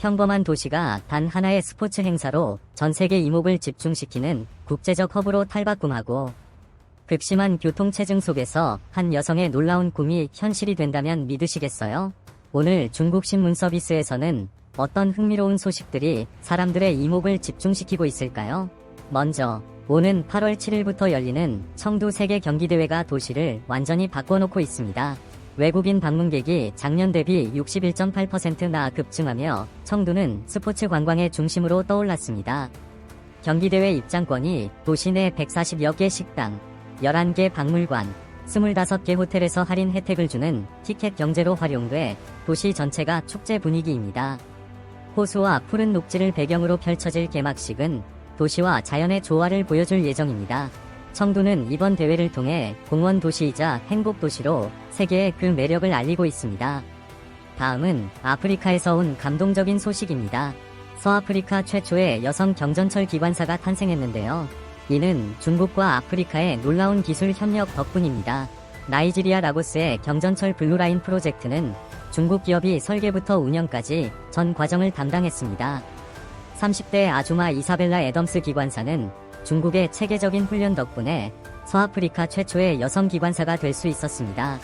평범한 도시가 단 하나의 스포츠 행사로 전 세계 이목을 집중시키는 국제적 허브로 탈바꿈하고 극심한 교통체증 속에서 한 여성의 놀라운 꿈이 현실이 된다면 믿으시겠어요? 오늘 중국 신문 서비스에서는 어떤 흥미로운 소식들이 사람들의 이목을 집중시키고 있을까요? 먼저 오는 8월 7일부터 열리는 청도 세계 경기대회가 도시를 완전히 바꿔놓고 있습니다. 외국인 방문객이 작년 대비 61.8%나 급증하며 청도는 스포츠 관광의 중심으로 떠올랐습니다. 경기대회 입장권이 도시 내 140여 개 식당, 11개 박물관, 25개 호텔에서 할인 혜택을 주는 티켓 경제로 활용돼 도시 전체가 축제 분위기입니다. 호수와 푸른 녹지를 배경으로 펼쳐질 개막식은 도시와 자연의 조화를 보여줄 예정입니다. 청도는 이번 대회를 통해 공원 도시이자 행복 도시로 세계에 그 매력을 알리고 있습니다. 다음은 아프리카에서 온 감동적인 소식입니다. 서아프리카 최초의 여성 경전철 기관사가 탄생했는데요. 이는 중국과 아프리카의 놀라운 기술 협력 덕분입니다. 나이지리아 라고스의 경전철 블루라인 프로젝트는 중국 기업이 설계부터 운영까지 전 과정을 담당했습니다. 30대 아주마 이사벨라 애덤스 기관사는 중국의 체계적인 훈련 덕분에 서아프리카 최초의 여성 기관사가 될 수 있었습니다.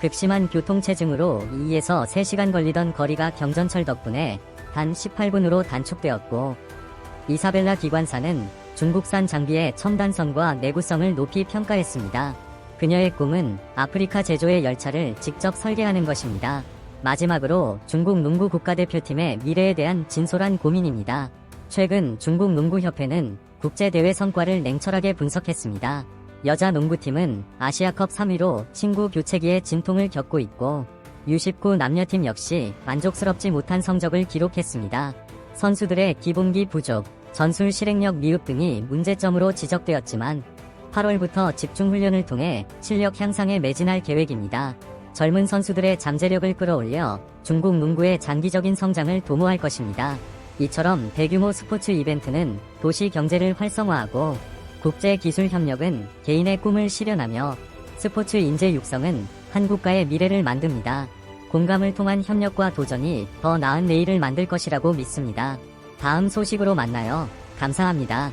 극심한 교통체증으로 2에서 3시간 걸리던 거리가 경전철 덕분에 단 18분으로 단축되었고 이사벨라 기관사는 중국산 장비의 첨단성과 내구성을 높이 평가했습니다. 그녀의 꿈은 아프리카 제조의 열차를 직접 설계하는 것입니다. 마지막으로 중국 농구 국가대표팀의 미래에 대한 진솔한 고민입니다. 최근 중국 농구협회는 국제대회 성과를 냉철하게 분석했습니다. 여자 농구팀은 아시아컵 3위로 친구 교체기에 진통을 겪고 있고 U19 남녀팀 역시 만족스럽지 못한 성적을 기록했습니다. 선수들의 기본기 부족, 전술 실행력 미흡 등이 문제점으로 지적되었지만 8월부터 집중훈련을 통해 실력 향상에 매진할 계획입니다. 젊은 선수들의 잠재력을 끌어올려 중국 농구의 장기적인 성장을 도모할 것입니다. 이처럼 대규모 스포츠 이벤트는 도시 경제를 활성화하고 국제 기술 협력은 개인의 꿈을 실현하며 스포츠 인재 육성은 한 국가의 미래를 만듭니다. 공감을 통한 협력과 도전이 더 나은 내일을 만들 것이라고 믿습니다. 다음 소식으로 만나요. 감사합니다.